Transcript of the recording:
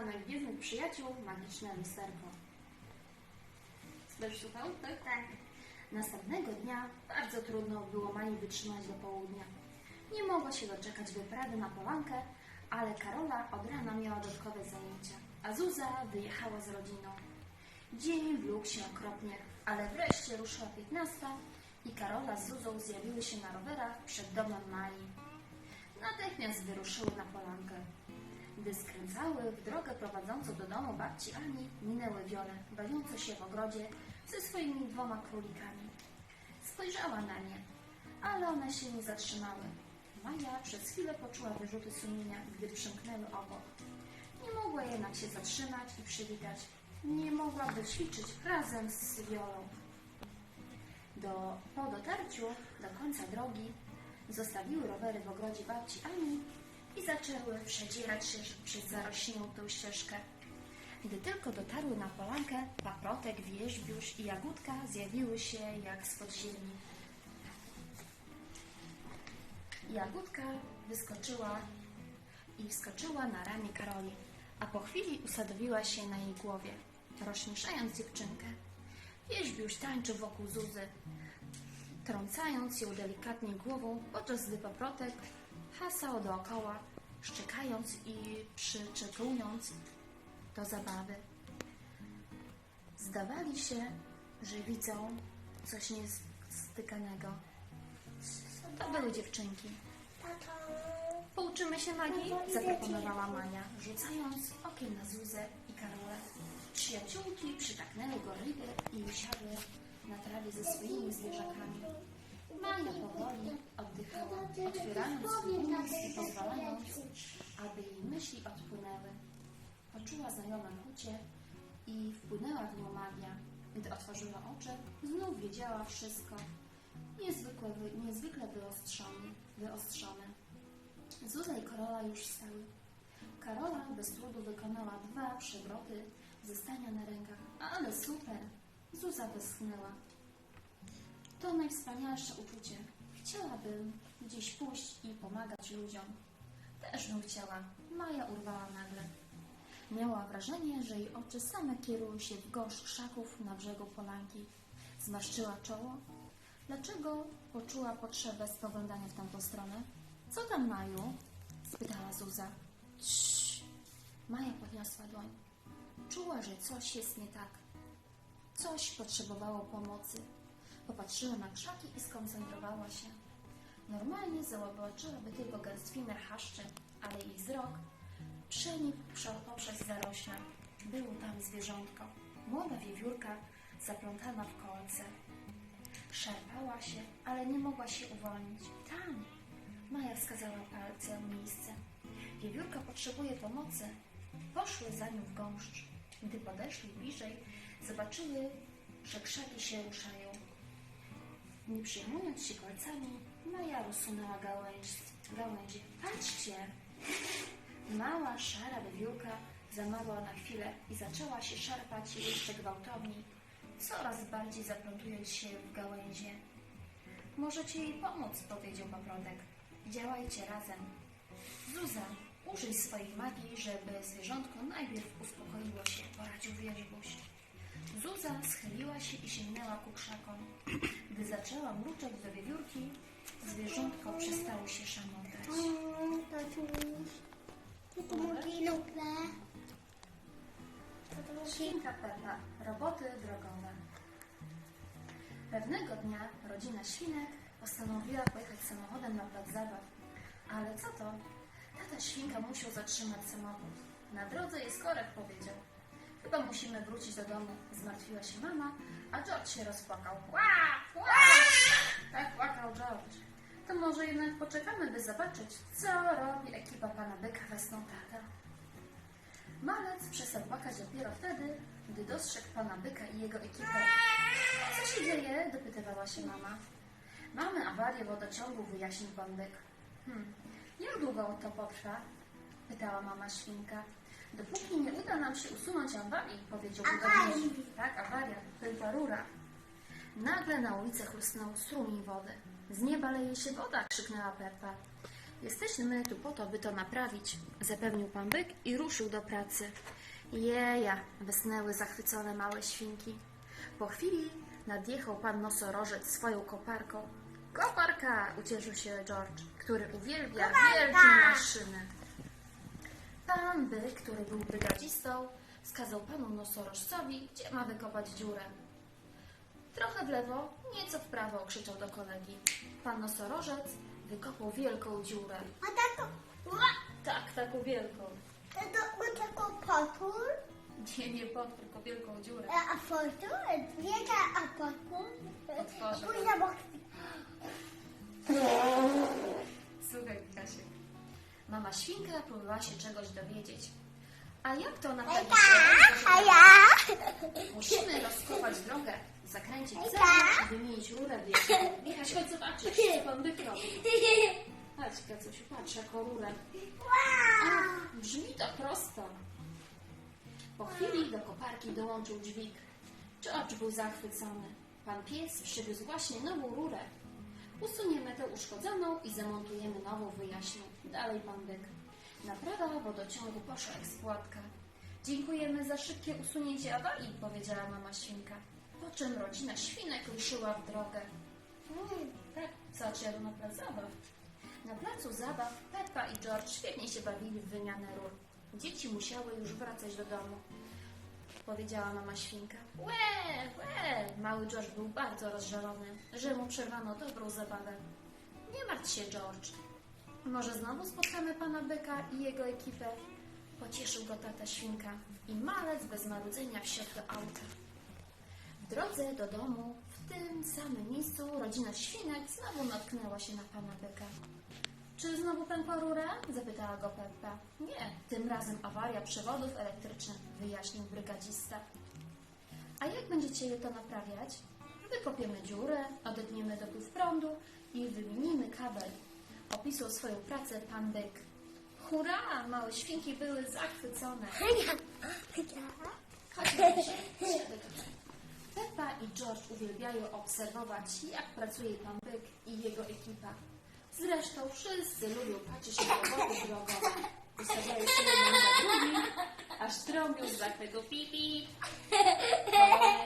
nieznanych gwiezdnych przyjaciół magiczne lusterko. Będziesz słuchał? Tak? Tak. Następnego dnia bardzo trudno było Mai wytrzymać do południa. Nie mogła się doczekać wyprawy na polankę, ale Karola od rana miała dodatkowe zajęcia, a Zuza wyjechała z rodziną. Dzień wlókł się okropnie, ale wreszcie ruszyła piętnasta i Karola z Zuzą zjawiły się na rowerach przed domem Mai. Natychmiast wyruszyły na polankę. Gdy skręcały w drogę prowadzącą do domu babci Ani, minęły Wiolę, bawiącą się w ogrodzie ze swoimi dwoma królikami. Spojrzała na nie, ale one się nie zatrzymały. Maja przez chwilę poczuła wyrzuty sumienia, gdy przemknęły obok. Nie mogła jednak się zatrzymać i przywitać. Nie mogłaby ćwiczyć razem z Wiolą. Do, po dotarciu do końca drogi zostawiły rowery w ogrodzie babci Ani i zaczęły przedzierać się przez zarośniętą ścieżkę. Gdy tylko dotarły na polankę, paprotek, wierzbiusz i jagódka zjawiły się jak z podziemi. Jagódka wyskoczyła i wskoczyła na ramię Karoli, a po chwili usadowiła się na jej głowie, rozśmieszając dziewczynkę. Wierzbiusz tańczył wokół Zuzy, trącając ją delikatnie głową, podczas gdy paprotek hasał dookoła, szczekając i przyczekując do zabawy. Zdawali się, że widzą coś niestykanego. To były dziewczynki. Pouczymy się magii? Zaproponowała Maja, rzucając okiem na Zuzę i Karolę. Przyjaciółki przytaknęły gorliwie i usiadły na trawie ze swoimi zwierzakami. Maja powoli oddychała, otwierając umysł i pozwalając, aby jej myśli odpłynęły. Poczuła znajome kucie i wpłynęła w nią magia. Gdy otworzyła oczy, znów wiedziała wszystko. Niezwykle, wy- niezwykle wyostrzone, wyostrzone. Zuza i Karola już wstały. Karola bez trudu wykonała dwa przewroty ze stania na rękach. Ale super! Zuza westchnęła. To najwspanialsze uczucie. Chciałabym gdzieś pójść i pomagać ludziom. Też bym chciała. Maja urwała nagle. Miała wrażenie, że jej oczy same kierują się w gąszcz krzaków na brzegu polanki. Zmarszczyła czoło. Dlaczego poczuła potrzebę spoglądania w tamtą stronę? Co tam, Maju? spytała Zuza. Cii. Maja podniosła dłoń. Czuła, że coś jest nie tak. Coś potrzebowało pomocy. Popatrzyła na krzaki i skoncentrowała się. Normalnie zobaczyłaby tylko gęstwinę chaszczy, ale jej wzrok przenikł prze- poprzez zarośla. Było tam zwierzątko. Młoda wiewiórka zaplątana w kolce. Szarpała się, ale nie mogła się uwolnić. Tam! Maja wskazała palcem miejsce. Wiewiórka potrzebuje pomocy. Poszły za nią w gąszcz. Gdy podeszli bliżej, zobaczyły, że krzaki się ruszają. Nie przejmując się kolcami, Maja rozsunęła gałęź, gałęzie. Patrzcie! Mała, szara wiewiórka zamarła na chwilę i zaczęła się szarpać jeszcze gwałtowniej, coraz bardziej zaplątując się w gałęzie. Możecie jej pomóc, powiedział paprotek. Działajcie razem. Zuza, użyj swojej magii, żeby zwierzątko najpierw uspokoiło się, poradził wierzbuś. Zuza schyliła się i sięgnęła ku krzakom. Gdy zaczęła mruczeć do wiewiórki, zwierzątko przestało się szamotać. Świnka Pepa. Roboty drogowe. Pewnego dnia rodzina świnek postanowiła pojechać samochodem na plac zabaw. Ale co to? Tata świnka musiał zatrzymać samochód. Na drodze jest korek, powiedział. Chyba musimy wrócić do domu. Zmartwiła się mama, a George się rozpłakał. Ła! Ła! Tak płakał George. To może jednak poczekamy, by zobaczyć, co robi ekipa pana byka wesną tata. Malec przestał płakać dopiero wtedy, gdy dostrzegł pana byka i jego ekipę. Co się dzieje? dopytywała się mama. Mamy awarię wodociągu, wyjaśnił pan byk. Hmm. Jak długo to potrwa? pytała mama świnka. Dopóki nie uda nam się usunąć awarii, powiedział budowniczy. Tak, awaria, pękła rura. Nagle na ulicę chrusnął strumień wody. Z nieba leje się woda, krzyknęła Peppa. Jesteśmy tu po to, by to naprawić, zapewnił pan byk i ruszył do pracy. Jeja, wysnęły zachwycone małe świnki. Po chwili nadjechał pan nosorożec swoją koparką. Koparka! ucieszył się George, który uwielbia wielkie maszyny. Pan byk, który był brygadzistą, wskazał panu nosorożcowi, gdzie ma wykopać dziurę. Trochę w lewo, nieco w prawo, krzyczał do kolegi. Pan nosorożec wykopał wielką dziurę. A tato, Tak, taką wielką. tato, ma taką potwór, Nie, nie pot, tylko wielką dziurę. a potwór, wielka a potwór. Otworzę. Pójdę bok. Słuchaj, Kasiek. Mama świnka próbowała się czegoś dowiedzieć. A jak to na Ej, pewno tak, a ja? Musimy rozkopać drogę, zakręcić cegłę i wymienić rurę w wieku. Michaś, chodź zobaczyć, co pan byk robi. Chodź, Kacusiu, patrz, jaką rurę. Ach, brzmi to prosto. Po chwili do koparki dołączył dźwig. George był zachwycony. Pan pies przywiózł właśnie nową rurę. Usuniemy tę uszkodzoną i zamontujemy nową, wyjaśnił. Dalej pan byk. Naprawa wodociągu poszła jak spłatka. Dziękujemy za szybkie usunięcie awarii, powiedziała mama świnka. Po czym rodzina świnek ruszyła w drogę. Mm, Tak, zaczęło na plac zabaw. Na placu zabaw Peppa i George świetnie się bawili w wymianę ról. Dzieci musiały już wracać do domu. Powiedziała mama świnka. Łe, łe! Mały George był bardzo rozżalony, że mu przerwano dobrą zabawę. Nie martw się, George. Może znowu spotkamy pana Byka i jego ekipę? Pocieszył go tata świnka i malec bez marudzenia wsiadł do auta. W drodze do domu, w tym samym miejscu, rodzina świnek znowu natknęła się na pana byka. Czy znowu pękła rura? zapytała go Peppa. Nie, tym razem awaria przewodów elektrycznych, wyjaśnił brygadzista. A jak będziecie to naprawiać? Wykopiemy dziurę, odetniemy dopływ prądu i wymienimy kabel. Opisał swoją pracę pan byk. Hurra! Małe świnki były zachwycone. ja. Chodź, Marysia, siadaj tutaj. Peppa i George uwielbiają obserwować, jak pracuje pan Byk i jego ekipa. Zresztą wszyscy lubią patrzeć na roboty drogowe. Ustawiają się jeden za drugim, aż trąbił z tego pipi. No.